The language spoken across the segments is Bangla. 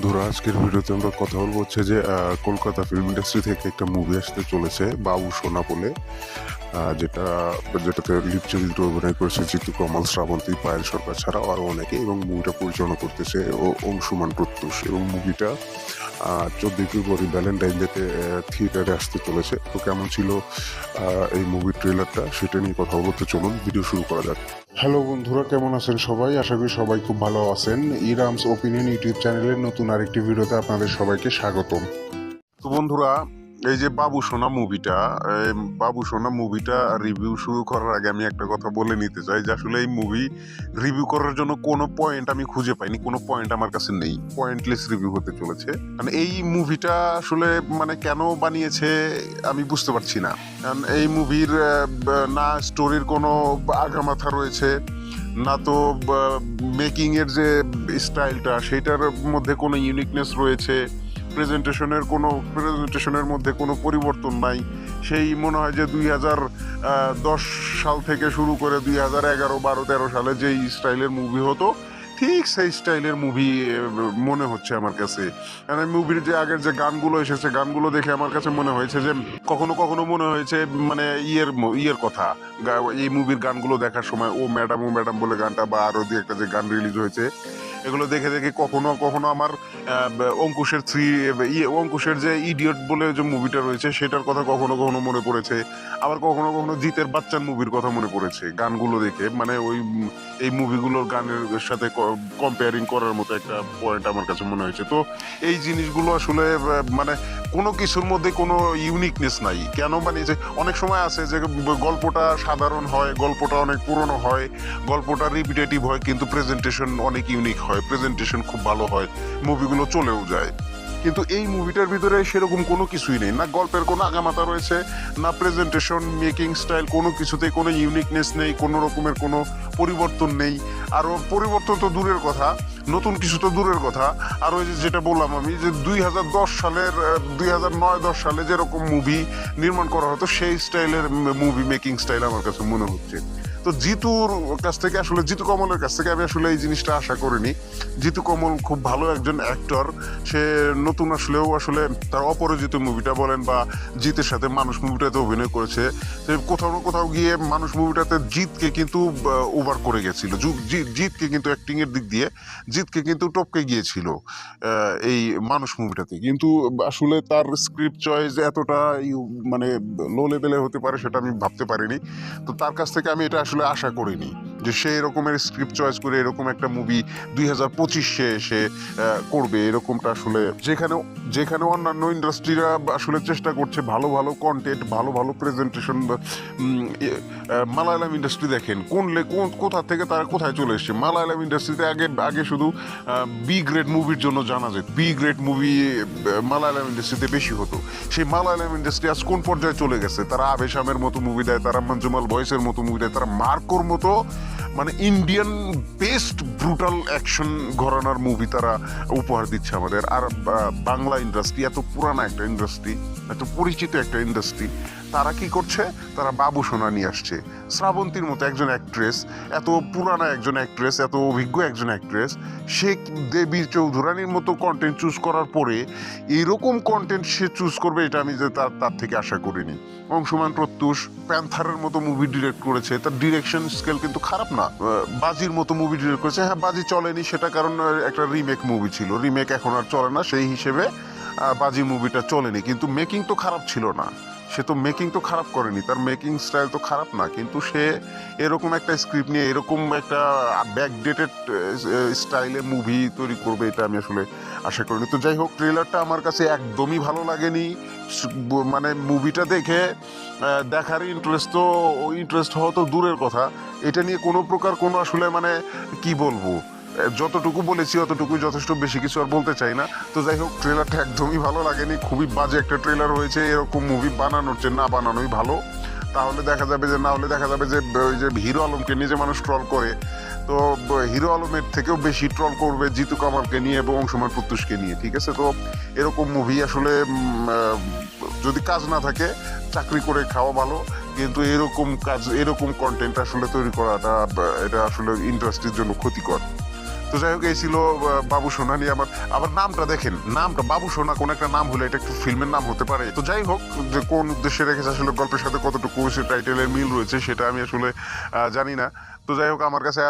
বন্ধুরা, আজকের ভিডিওতে আমরা কথা বলব হচ্ছে যে কলকাতা ফিল্ম ইন্ডাস্ট্রি থেকে একটা মুভি আসতে চলেছে, বাবু সোনা বলে। যেটা, যেটাতে লিপচরিত্র অভিনয় করেছে জিতু কমল, শ্রাবন্তী, পায়েল সরকার ছাড়াও আরও অনেকে এবং মুভিটা পরিচালনা করতেছে ও অংশুমান প্রত্যুষ। এবং মুভিটা চোদ্দই ফেব্রুয়ারি ভ্যালেন্টাইন ডেতে থিয়েটারে আসতে চলেছে। তো কেমন ছিল এই মুভির ট্রেলারটা সেটা নিয়ে কথা বলতে চলুন ভিডিও শুরু করা যাক। হ্যালো বন্ধুরা, কেমন আছেন সবাই? আশা করি সবাই খুব ভালো আছেন। ইরামস ওপিনিয়ন ইউটিউব চ্যানেলের নতুন আরেকটি ভিডিওতে আপনাদের সবাইকে স্বাগতম। তো বন্ধুরা, এই যে বাবু সোনা মুভিটা বাবু সোনা মুভিটা রিভিউ শুরু করার আগে আমি একটা কথা বলে নিতে চাই যে আসলে এই মুভি রিভিউ করার জন্য কোনো পয়েন্ট আমি খুঁজে পাইনি, কোনো পয়েন্ট আমার কাছে নেই পয়েন্টলেস রিভিউ হতে চলেছে। মানে এই মুভিটা আসলে মানে কেন বানিয়েছে আমি বুঝতে পারছি না। কারণ এই মুভির না স্টোরির কোনো আগামাথা রয়েছে না তো মেকিং এর যে স্টাইলটা সেটার মধ্যে কোনো ইউনিকনেস রয়েছে প্রেজেন্টেশনের কোনো প্রেজেন্টেশনের মধ্যে কোনো পরিবর্তন নাই। সেই মনে হয় যে দুই হাজার দশ সাল থেকে শুরু করে দুই হাজার এগারো, বারো, তেরো সালে যেই স্টাইলের মুভি হতো ঠিক সেই স্টাইলের মুভি মনে হচ্ছে আমার কাছে। মুভির যে আগের যে গানগুলো এসেছে, গানগুলো দেখে আমার কাছে মনে হয়েছে যে, কখনো কখনো মনে হয়েছে মানে ইয়ের ইয়ের কথা। এই মুভির গানগুলো দেখার সময়, ও ম্যাডাম ও ম্যাডাম বলে গানটা, বা আরও দু একটা যে গান রিলিজ হয়েছে এগুলো দেখে দেখে কখনো কখনো আমার অঙ্কুশের থ্রি ইয়ে অঙ্কুশের যে ইডিয়ট বলে যে মুভিটা রয়েছে, সেটার কথা কখনো কখনো মনে পড়েছে। আবার কখনো কখনো জিতের বাচ্চার মুভির কথা মনে পড়েছে, গানগুলো দেখে। মানে ওই, এই মুভিগুলোর গানের সাথে কম্পেয়ারিং করার মতো একটা পয়েন্ট আমার কাছে মনে হয়েছে। তো এই জিনিসগুলো আসলে মানে কোনো কিছুর মধ্যে কোনো ইউনিকনেস নাই। কেন মানে যে অনেক সময় আছে যে গল্পটা সাধারণ হয়, গল্পটা অনেক পুরনো হয়, গল্পটা রিপিটেটিভ হয়, কিন্তু প্রেজেন্টেশন অনেক ইউনিক হয়। প্রেজেন্টেশন খুব ভালো হয় মুভিগুলো চলেও যায়। কিন্তু এই মুভিটার ভিতরে সেরকম কোনো কিছুই নেই। না গল্পের কোনো আগামাতা রয়েছে, না প্রেজেন্টেশন মেকিং স্টাইল কোনো কিছুতেই কোনো ইউনিকনেস নেই, কোনো রকমের কোনো পরিবর্তন নেই। আরও পরিবর্তন তো দূরের কথা, নতুন কিছু তো দূরের কথা। আর ওই যেটা বললাম আমি, যে দুই হাজার দশ সালের দুই হাজার নয় দশ সালে যেরকম মুভি নির্মাণ করা হতো, সেই স্টাইলের মুভি মেকিং স্টাইল আমার কাছে মনে হচ্ছে। তো জিতুর কাছ থেকে আসলে, জিতু কমলের কাছ থেকে আমি আসলে এই জিনিসটা আশা করিনি। জিতু কমল খুব ভালো একজন অ্যাক্টর সে নতুন আসলেও আসলে তার অপরাজিত মুভিটা বলেন বা জিতের সাথে মানুষ মুভিটাতে অভিনয় করেছে। কোথাও না কোথাও গিয়ে মানুষ মুভিটাতে জিতকে কিন্তু ওভার করে গেছিল। জিতকে কিন্তু অ্যাক্টিংয়ের দিক দিয়ে, জিতকে কিন্তু টপকে গিয়েছিল এই মানুষ মুভিটাতে কিন্তু আসলে তার স্ক্রিপ্ট চয়েস এতটা মানে লো লেভেলে হতে পারে সেটা আমি ভাবতে পারিনি। তো তার কাছ থেকে আমি এটা আসলে আশা করিনি। যে সে এরকমের স্ক্রিপ্ট চয়েস করে এরকম একটা মুভি দুই হাজার পঁচিশে এসে করবে, এরকমটা আসলে যেখানে যেখানে অন্যান্য ইন্ডাস্ট্রিরা আসলে চেষ্টা করছে ভালো ভালো কন্টেন্ট ভালো ভালো প্রেজেন্টেশন মালায়ালাম ইন্ডাস্ট্রি দেখেন, কোন কোন, কোথা থেকে তারা কোথায় চলে এসছে? মালায়ালাম ইন্ডাস্ট্রিতে আগে আগে শুধু বি গ্রেড মুভির জন্য জানা যেত। বি গ্রেড মুভি মালায়ালাম ইন্ডাস্ট্রিতে বেশি হতো। সেই মালায়ালাম ইন্ডাস্ট্রি আজ কোন পর্যায়ে চলে গেছে? তারা আবেশামের মতো মুভি দেয়, তারা মঞ্জুমাল ভয়েসের মতো মুভি দেয়, তারা মার্কোর মতো মানে ইন্ডিয়ান বেস্ট ব্রুটাল অ্যাকশন ঘরানার মুভি তারা উপহার দিচ্ছে আমাদের। আর বাংলা ইন্ডাস্ট্রি এত পুরানা একটা ইন্ডাস্ট্রি এত পরিচিত একটা ইন্ডাস্ট্রি তারা কি করছে? তারা বাবু সোনা নিয়ে আসছে। শ্রাবন্তীর মতো একজন অ্যাক্ট্রেস এত পুরানা একজন অ্যাক্ট্রেস এত অভিজ্ঞ একজন অ্যাক্ট্রেস সে দেবী চৌধুরানীর মতো কন্টেন্ট চুজ করার পরে এরকম কন্টেন্ট সে চুজ করবে, এটা আমি যে তার তার থেকে আশা করিনি। অংশুমান প্রত্যুষ, প্যান্থারের মতো মুভি ডিরেক্ট করেছে। তার ডিরেকশন স্কেল কিন্তু খারাপ না। বাজির মতো মুভি ডিরেক্ট করেছে। হ্যাঁ বাজি চলেনি, সেটা কারণ একটা রিমেক মুভি ছিল। রিমেক এখন আর চলে না, সেই হিসেবে বাজি মুভিটা চলেনি। কিন্তু মেকিং তো খারাপ ছিল না। সে তো মেকিং তো খারাপ করেনি, তার মেকিং স্টাইল তো খারাপ না, কিন্তু সে এরকম একটা স্ক্রিপ্ট নিয়ে, এরকম একটা ব্যাকডেটেড স্টাইলে মুভি তৈরি করবে, এটা আমি আসলে আশা করিনি। তো যাই হোক ট্রেলারটা আমার কাছে একদমই ভালো লাগেনি। মানে মুভিটা দেখে দেখার ইন্টারেস্ট তো ইন্টারেস্ট হওয়া তো দূরের কথা। এটা নিয়ে কোনো প্রকার কোনো আসলে মানে কি বলব? যতটুকু বলেছি, অতটুকুই যথেষ্ট বেশি কিছু আর বলতে চাই না। তো যাই হোক ট্রেলারটা একদমই ভালো লাগেনি। খুবই বাজে একটা ট্রেলার হয়েছে, এরকম মুভি বানানোর চেয়ে না বানানোই ভালো। তাহলে দেখা যাবে যে, না হলে দেখা যাবে যে, ওই যে হিরো আলমকে নিজে মানুষ ট্রল করে, তো হিরো আলমের থেকেও বেশি ট্রল করবে জিতু কামালকে নিয়ে এবং অংশুমান প্রত্যুষকে নিয়ে, ঠিক আছে? তো এরকম মুভি আসলে যদি কাজ না থাকে, চাকরি করে খাওয়া ভালো। কিন্তু এরকম কাজ, এরকম কন্টেন্ট আসলে তৈরি করাটা, এটা আসলে ইন্ডাস্ট্রির জন্য ক্ষতিকর। তো যাই হোক, এই ছিল বাবু সোনা নিয়ে আমার আবার নামটা দেখেন, নামটা বাবু সোনা কোন একটা নাম হলে এটা একটু ফিল্মের নাম হতে পারে। তো যাই হোক, যে কোন উদ্দেশ্যে রেখেছে আসলে গল্পের সাথে কতটুকু সে টাইটেলের মিল রয়েছে, সেটা আমি আসলে জানি না। তো যাই হোক, আমার কাছে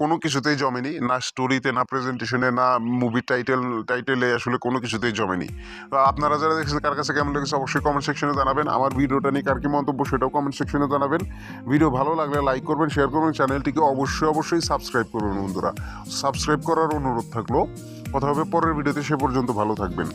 কোনো কিছুতেই জমেনি। না স্টোরিতে না প্রেজেন্টেশনে না মুভির টাইটেল টাইটেলে আসলে কোনো কিছুতেই জমেনি। তো আপনারা যারা দেখছেন, কার কাছে কেমন লেগেছে অবশ্যই কমেন্ট সেকশনে জানাবেন। আমার ভিডিওটা নিয়ে কার কি মন্তব্য সেটাও কমেন্ট সেকশনে জানাবেন। ভিডিও ভালো লাগলে লাইক করবেন শেয়ার করবেন চ্যানেলটিকে অবশ্যই অবশ্যই সাবস্ক্রাইব করবেন বন্ধুরা। সাবস্ক্রাইব করার অনুরোধ থাকল। কথা হবে পরের ভিডিওতে সে পর্যন্ত ভালো থাকবেন।